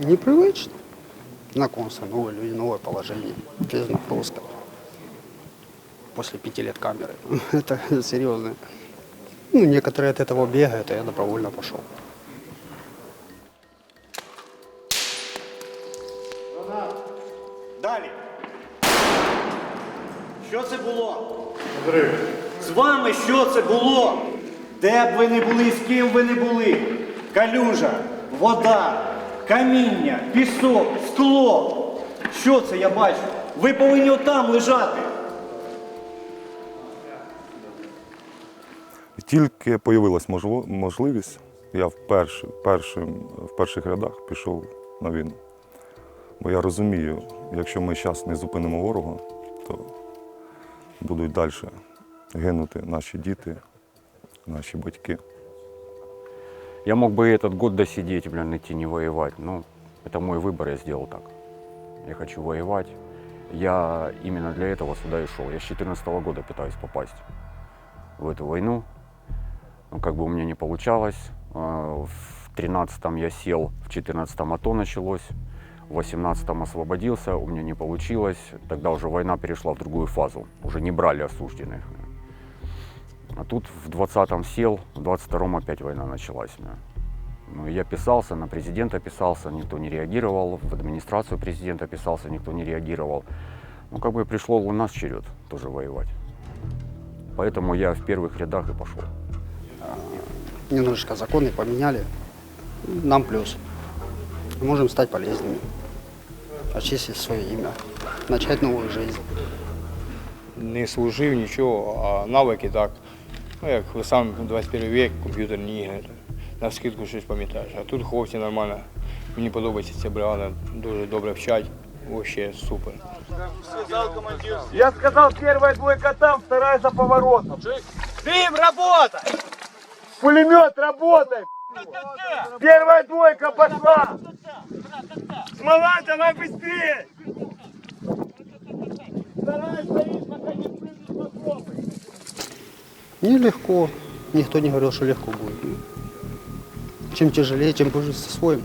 Непривычно. Знакомство, новые люди, новое положение. Без нагрузка. После пяти лет камеры. Это серьезно. Ну, некоторые от этого бегают, а я добровольно пошел. Далі. Що це було? З вами що це було? Де б ви не були, з ким ви не були? Калюжа, вода, каміння, пісок, скло. Що це я бачу? Ви повинні отам лежати. Тільки появилась можливість, я вперше, першим, в перших рядах пішов на війну. Бо я розумію, якщо ми зараз не зупинимо ворога, то будуть далі гинути наші діти, наші батьки. Я мог бы этот год досидеть, блин, идти не воевать. Ну, это мой выбор, я сделал так. Я хочу воевать. Я именно для этого сюда и шел. Я с 2014 года пытаюсь попасть в эту войну. Ну, как бы у меня не получалось. А, В 13-м я сел, в 14-м АТО началось. В 18-м освободился, у меня не получилось. Тогда уже война перешла в другую фазу. Уже не брали осужденных. А тут в 20-м сел, в 22-м опять война началась. у меня. Ну, я писался, на президента писался, никто не реагировал, в администрацию президента писался, никто не реагировал. Ну, как бы пришло у нас черед тоже воевать. Поэтому я в первых рядах и пошел. Немножечко законы поменяли. Нам плюс. Можем стать полезными. Очистить свое имя. Начать новую жизнь. не служив нічого, а навики так. Ну, як ви сам 21 вік, комп'ютерні ігри. На скидку щось пам'ятаєш. А тут хлопці нормально. Мені подобається ця бригада, дуже добре вчать. Вообще супер. Я сказал, первая двойка там, вторая за поворотом. Дым, работа! Пулемет, работай! Первая двойка пошла! Смола, давай быстрее! Нелегко. Никто не говорил, что легко будет. Чем тяжелее, тем хуже со своим.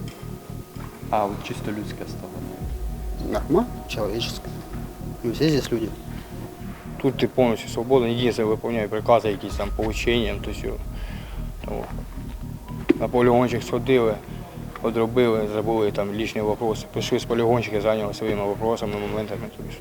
А от чисто людська сторона. Нормально, человеческое. Мы все здесь люди. Тут ти повністю свободний, єдине виповняє прикази, якісь там полученням, то все. Тому На полігончик сходили, одробили, забули там лічні вопроси. Прийшли з полігончика, зайняли своїми вопросами, моментами. Тобто,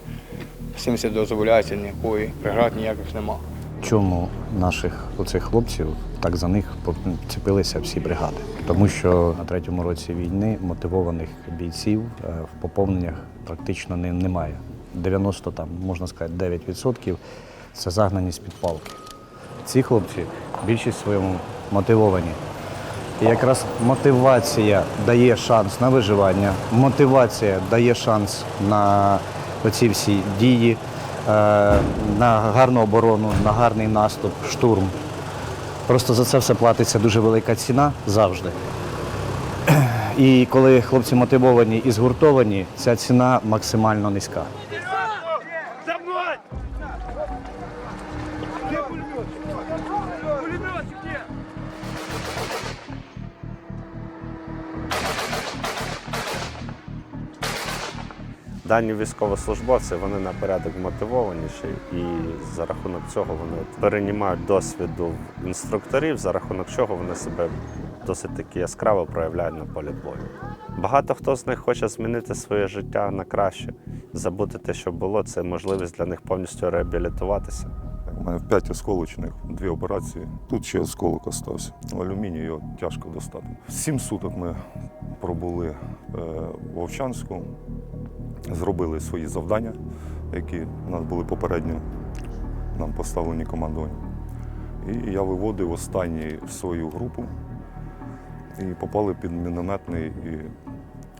з цим все дозволяється, ніякої преград ніяких нема. Чому наших оцих хлопців так за них поцепилися всі бригади? Тому що на третьому році війни мотивованих бійців е, в поповненнях практично немає. 90 там, можна сказати, 9% це загнані з під палки. Ці хлопці більшість своєму мотивовані. І якраз мотивація дає шанс на виживання, мотивація дає шанс на оці всі дії, на гарну оборону, на гарний наступ, штурм. Просто за це все платиться дуже велика ціна завжди. І коли хлопці мотивовані і згуртовані, ця ціна максимально низька. Дані військовослужбовці вони на порядок мотивованіші, і за рахунок цього вони переймають досвіду в інструкторів, за рахунок чого вони себе досить таки яскраво проявляють на полі бою. Багато хто з них хоче змінити своє життя на краще, забути те, що було, це можливість для них повністю реабілітуватися. У мене п'ять осколочних, дві операції. Тут ще осколок остався. Алюміній його тяжко достати. Сім суток ми пробули е, в Овчанську, зробили свої завдання, які у нас були попередньо нам поставлені командування. І я виводив останній свою групу і попали під мінометний і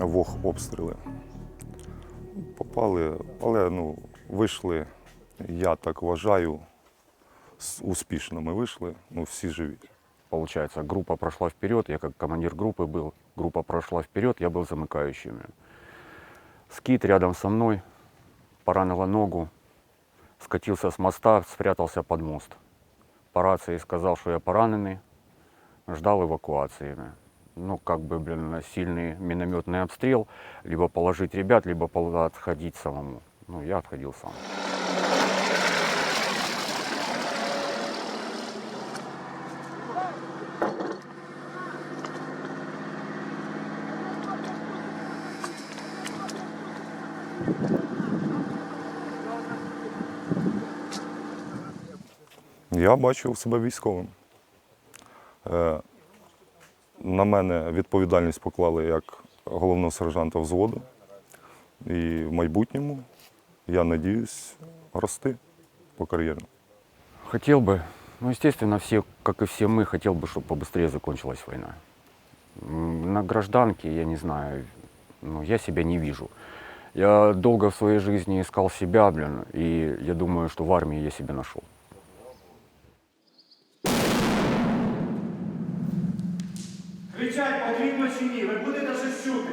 вог обстріли. Попали, але ну, вийшли, я так вважаю, с- успішно ми вийшли, ну всі живі. Получается, группа прошла вперед, я как командир группы был, группа прошла вперед, я был замыкающим. Скит рядом со мной, поранила ногу, скатился с моста, спрятался под мост. По рации сказал, что я пораненый, ждал эвакуации. ну, как бы, блин, сильный минометный обстрел, либо положить ребят, либо отходить самому. Ну, я отходил сам. Я бачив себе військовим. Е, На мене відповідальність поклали як головного сержанта взводу. І в майбутньому я надіюсь рости по кар'єрі. Хотел бы, ну, естественно, все, как и все мы, хотел бы, чтобы побыстрее закончилась война. М, На гражданке, я не знаю, ну, я себя не вижу. Я долго в своей жизни искал себя, блин, и я думаю, что в армии я себя нашел. Кричать потрібно чи ні? Ви будете щось чути?